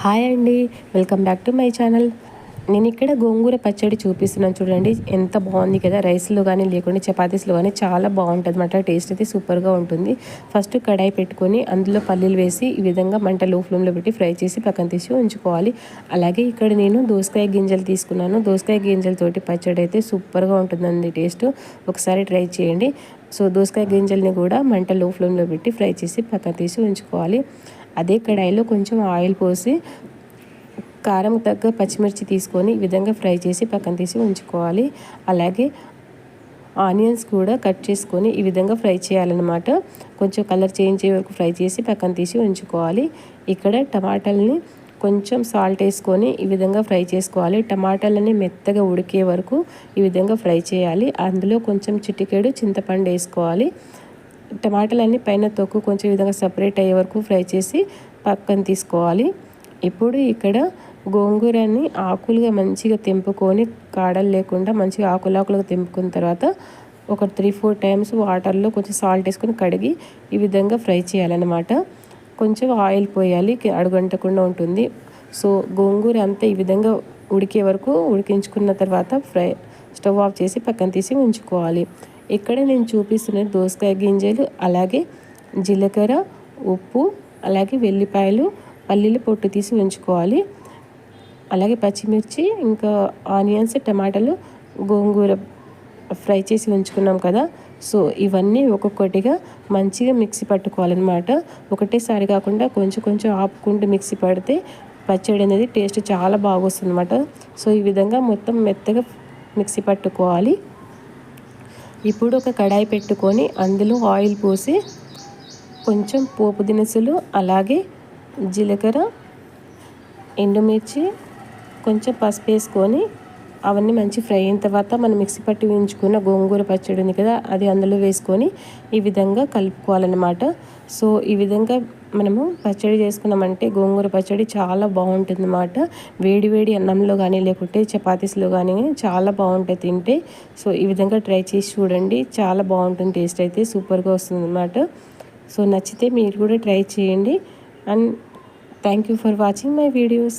Hi అండి welcome back to my channel. నేను ఇక్కడ గోంగూర పచ్చడి చూపిస్తున్నాను చూడండి ఎంత బాగుంది కదా. రైస్లో కానీ లేకుండా చపాతీస్లో కానీ చాలా బాగుంటుంది. అన్నమాట టేస్ట్ అయితే సూపర్గా ఉంటుంది. ఫస్ట్ కడాయి పెట్టుకొని అందులో పల్లీలు వేసి ఈ విధంగా మంట లో ఫ్లేమ్లో పెట్టి ఫ్రై చేసి పక్కన తీసి ఉంచుకోవాలి. అలాగే ఇక్కడ నేను దోసకాయ గింజలు తీసుకున్నాను. దోసకాయ గింజలతోటి పచ్చడి అయితే సూపర్గా ఉంటుందండి టేస్ట్. ఒకసారి ట్రై చేయండి. సో దోసకాయ గింజల్ని కూడా మంట లో ఫ్లేమ్లో పెట్టి ఫ్రై చేసి పక్కన తీసి ఉంచుకోవాలి. అదే కడాయిలో కొంచెం ఆయిల్ పోసి కారం తగ్గ పచ్చిమిర్చి తీసుకొని ఈ విధంగా ఫ్రై చేసి పక్కన తీసి ఉంచుకోవాలి. అలాగే ఆనియన్స్ కూడా కట్ చేసుకొని ఈ విధంగా ఫ్రై చేయాలన్నమాట. కొంచెం కలర్ చేంజ్ అయ్యే వరకు ఫ్రై చేసి పక్కన తీసి ఉంచుకోవాలి. ఇక్కడ టమాటాలని కొంచెం సాల్ట్ వేసుకొని ఈ విధంగా ఫ్రై చేసుకోవాలి. టమాటాలని మెత్తగా ఉడికే వరకు ఈ విధంగా ఫ్రై చేయాలి. అందులో కొంచెం చిటికేడు చింతపండు వేసుకోవాలి. టమాటాలన్నీ పైన తొక్కు కొంచెం విధంగా సపరేట్ అయ్యే వరకు ఫ్రై చేసి పక్కన తీసుకోవాలి. ఇప్పుడు ఇక్కడ గోంగూరని ఆకులుగా మంచిగా తెంపుకొని కాడలు లేకుండా మంచిగా ఆకులాకులుగా తెంపుకున్న తర్వాత ఒక త్రీ ఫోర్ టైమ్స్ వాటర్లో కొంచెం సాల్ట్ వేసుకొని కడిగి ఈ విధంగా ఫ్రై చేయాలన్నమాట. కొంచెం ఆయిల్ పోయాలి అడుగంటకుండా ఉంటుంది. సో గోంగూర అంతా ఈ విధంగా ఉడికే వరకు ఉడికించుకున్న తర్వాత ఫ్రై స్టవ్ ఆఫ్ చేసి పక్కన తీసి ఉంచుకోవాలి. ఇక్కడ నేను చూపిస్తున్న దోసకాయ గింజలు అలాగే జీలకర్ర ఉప్పు అలాగే వెల్లిపాయలు పల్లీలు పొట్టు తీసి ఉంచుకోవాలి. అలాగే పచ్చిమిర్చి ఇంకా ఆనియన్స్ టమాటాలు గోంగూర ఫ్రై చేసి ఉంచుకున్నాం కదా. సో ఇవన్నీ ఒక్కొక్కటిగా మంచిగా మిక్సీ పట్టుకోవాలన్నమాట. ఒకటేసారి కాకుండా కొంచెం కొంచెం ఆపుకుంటూ మిక్సీ పడితే పచ్చడి అనేది టేస్ట్ చాలా బాగొస్తుంది అనమాట సో ఈ విధంగా మొత్తం మెత్తగా మిక్సీ పట్టుకోవాలి. ఇప్పుడు ఒక కడాయి పెట్టుకొని అందులో ఆయిల్ పోసి కొంచెం పోపు దినుసులు అలాగే జీలకర్ర ఎండుమిర్చి కొంచెం పసుపు వేసుకొని అవన్నీ మంచి ఫ్రై అయిన తర్వాత మనం మిక్సీ పట్టి ఉంచుకున్న గోంగూర పచ్చడి ఉంది కదా అది అందులో వేసుకొని ఈ విధంగా కలుపుకోవాలన్నమాట. సో ఈ విధంగా మనము పచ్చడి చేసుకున్నామంటే గోంగూర పచ్చడి చాలా బాగుంటుంది అన్నమాట వేడి వేడి అన్నంలో కానీ లేకుంటే చపాతీస్లో కానీ చాలా బాగుంటుంది తింటే. సో ఈ విధంగా ట్రై చేసి చూడండి. చాలా బాగుంటుంది టేస్ట్ అయితే సూపర్గా వస్తుంది అన్నమాట సో నచ్చితే మీరు కూడా ట్రై చేయండి. And thank you for watching my videos.